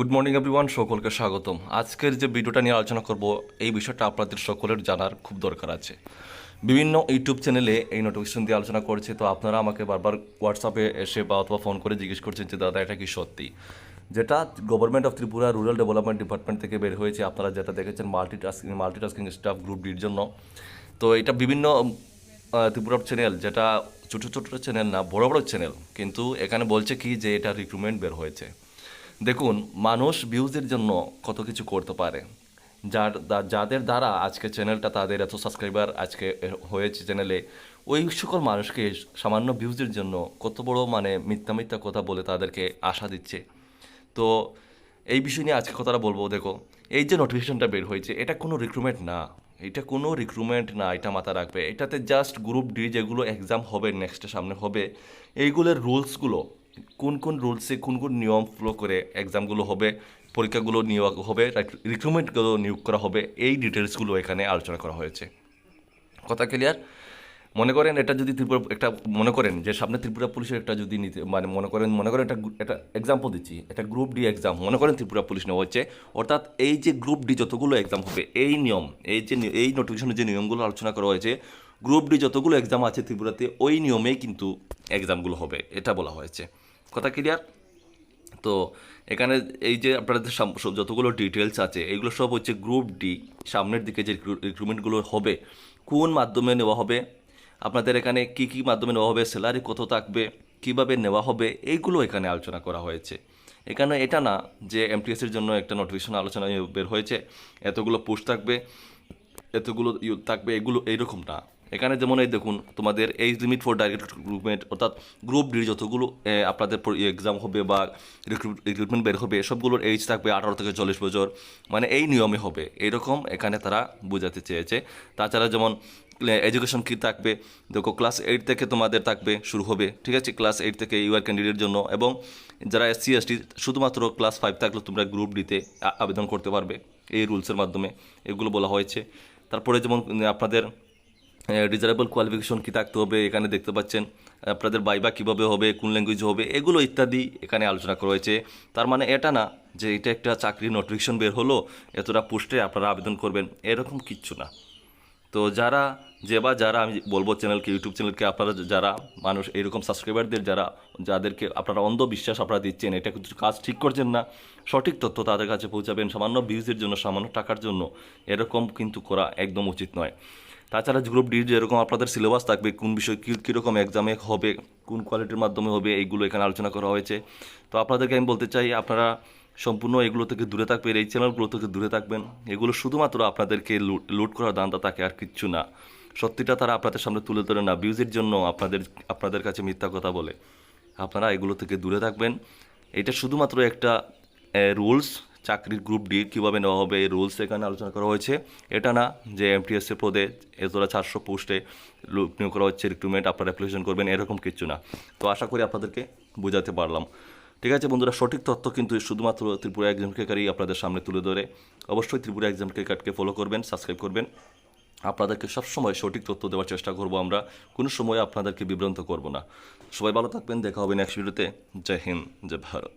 Good morning everyone সকলকে স্বাগতম। আজকের যে ভিডিওটা নিয়ে আলোচনা করব এই বিষয়টা আপনাদের সকলের জানার খুব দরকার আছে। বিভিন্ন ইউটিউব চ্যানেলে এই নোটিফিকেশন দিয়ে আলোচনা করছে তো আপনারা আমাকে বারবার হোয়াটসঅ্যাপে এসে বা অথবা ফোন করে জিজ্ঞেস করছেন যে দাদা এটা কি সত্যি? যেটা government of Tripura rural development department থেকে বের হয়েছে। আপনারা যেটা দেখেছেন মাল্টিটাস্কিং মাল্টিটাস্কিং স্টাফ গ্রুপ ডির জন্য। তো এটা বিভিন্ন আহ, ত্রিপুরা চ্যানেল যেটা ছোটো ছোটো চ্যানেল না বড় বড় চ্যানেল কিন্তু এখানে বলছে কি যে এটা রিক্রুটমেন্ট বের হয়েছে। দেখুন, মানুষ ভিউজের জন্য কত কিছু করতে পারে। যার যাদের দ্বারা আজকে চ্যানেলটা তাদের এত সাবস্ক্রাইবার আজকে হয়েছে চ্যানেলে ওই সকল মানুষকে সামান্য ভিউজের জন্য কত বড় মানে মিথ্যা মিথ্যা কথা বলে তাদেরকে আশা দিচ্ছে। তো এই বিষয় নিয়ে আজকে কথাটা বলব, দেখো, এই যে নোটিফিকেশনটা বের হয়েছে, এটা কোনো রিক্রুটমেন্ট না। এটা কোনো রিক্রুটমেন্ট না, এটা মাথা রাখবে। এটাতে জাস্ট গ্রুপ ডি যেগুলো এক্সাম হবে নেক্সটের সামনে হবে, এইগুলোর রুলসগুলো কোন কোন রুলসে কোন কোন নিয়ম ফলো করে এক্সামগুলো হবে, পরীক্ষাগুলো নিয়োগ হবে রিক্রুটমেন্টগুলো নিয়োগ করা হবে, এই ডিটেলসগুলো এখানে আলোচনা করা হয়েছে। কথা ক্লিয়ার মনে করেন এটা যদি ত্রিপুরা, একটা মনে করেন যে সামনে ত্রিপুরা পুলিশের একটা যদি নিতে মানে মনে করেন মনে করেন একটা একটা এক্সাম্পল দিচ্ছি, একটা গ্রুপ ডি এক্সাম মনে করেন ত্রিপুরা পুলিশ নেওয়া হচ্ছে অর্থাৎ এই যে গ্রুপ ডি যতগুলো এক্সাম হবে, এই নিয়ম, এই যে এই নোটিফিকেশনের যে নিয়মগুলো আলোচনা করা হয়েছে গ্রুপ ডি যতগুলো এক্সাম আছে ত্রিপুরাতে, ওই নিয়মেই কিন্তু এক্সামগুলো হবে, এটা বলা হয়েছে। কথা ক্লিয়ার তো এখানে এই যে আপনাদের যতগুলো ডিটেলস আছে, এগুলো সব হচ্ছে গ্রুপ ডি সামনের দিকে যে রিক্রুটমেন্টগুলো হবে, কোন মাধ্যমে নেওয়া হবে, আপনাদের এখানে কি কি মাধ্যমে নেওয়া হবে স্যালারি কত থাকবে, কীভাবে নেওয়া হবে, এইগুলো এখানে আলোচনা করা হয়েছে। এখানে এটা না যে এমটিএসের জন্য একটা নোটিফিকেশন আলোচনা বের হয়েছে, এতগুলো পোস্ট থাকবে, এতগুলো ইউ থাকবে, এগুলো এইরকম না। এখানে যেমন এই দেখুন, তোমাদের age limit for direct recruitment অর্থাৎ গ্রুপ ডির যতগুলো আপনাদের এক্সাম হবে বা রিক্রুটমেন্ট বের হবে সবগুলোর এইজ থাকবে আঠারো থেকে চল্লিশ বছর। মানে এই নিয়মে হবে। এইরকম এখানে তারা বোঝাতে চেয়েছে। তাছাড়া যেমন এডুকেশন কি থাকবে, দেখো ক্লাস এইট থেকে তোমাদের থাকবে, শুরু হবে, ঠিক আছে? ক্লাস এইট থেকে ইউআর ক্যান্ডিডেট জন্য এবং যারা এসসি এসটি শুধুমাত্র ক্লাস ফাইভ থাকলে তোমরা গ্রুপ ডিতে আবেদন করতে পারবে। এই রুলসের মাধ্যমে এগুলো বলা হয়েছে। তারপরে যেমন আপনাদের রিজার্ভেবল কোয়ালিফিকেশন কী থাকতে হবে, এখানে দেখতে পাচ্ছেন আপনাদের বাইবা কীভাবে হবে, কোন ল্যাঙ্গুয়েজ হবে, এগুলো ইত্যাদি এখানে আলোচনা করা হয়েছে। তার মানে এটা না যে এটা একটা চাকরির নোটিফিকেশন বের হলো, এতটা পোস্টে আপনারা আবেদন করবেন, এরকম কিচ্ছু না। তো যারা যে বা যারা, আমি বলব চ্যানেলকে ইউটিউব চ্যানেলকে আপনারা যারা মানুষ, এরকম সাবস্ক্রাইবারদের যারা, যাদেরকে আপনারা অন্ধবিশ্বাস আপনারা দিচ্ছেন, এটা কিন্তু কাজ ঠিক করছেন না, সঠিক তথ্য তাদের কাছে পৌঁছাবেন, সামান্য ভিউজের জন্য, সামান্য টাকার জন্য, এরকম কিন্তু করা একদম উচিত নয়। তাছাড়া গ্রুপ ডি যেরকম আপনাদের সিলেবাস থাকবে, কোন বিষয় কী, কীরকম এক্সামে হবে, কোন কোয়ালিটির মাধ্যমে হবে, এইগুলো এখানে আলোচনা করা হয়েছে। তো আপনাদেরকে আমি বলতে চাই, আপনারা সম্পূর্ণ এগুলো থেকে দূরে থাকবেন, এই চ্যানেলগুলো থেকে দূরে থাকবেন। এগুলো শুধুমাত্র আপনাদেরকে লুট করার দান্দা থাকে আর কিচ্ছু না। সত্যিটা তারা আপনাদের সামনে তুলে ধরে না ভিউজের জন্য আপনাদের আপনাদের কাছে মিথ্যা কথা বলে। আপনারা এগুলো থেকে দূরে থাকবেন। এটা শুধুমাত্র একটা রুলস চাকরির গ্রুপ ডি কীভাবে নেওয়া হবে, এই রুলস এখানে আলোচনা করা হয়েছে। এটা না যে এমটিএসের পদে এতটা চারশো পোস্টে লোক নিয়োগ করা হচ্ছে রিক্রুটমেন্ট আপনারা অ্যাপ্লিকেশন করবেন, এরকম কিছু না। তো আশা করি আপনাদেরকে বোঝাতে পারলাম। ঠিক আছে বন্ধুরা, সঠিক তথ্য কিন্তু শুধুমাত্র ত্রিপুরা এক্সাম ক্রেকারই আপনাদের সামনে তুলে ধরে। অবশ্যই ত্রিপুরা এক্সাম ক্রেকারকে ফলো করবেন সাবস্ক্রাইব করবেন। আপনাদেরকে সবসময় সঠিক তথ্য দেওয়ার চেষ্টা করব আমরা, কোনো সময় আপনাদেরকে বিভ্রান্ত করব না। সবাই ভালো থাকবেন, দেখা হবে নেক্সট ভিডিওতে জয় হিন্দ, জয় ভারত।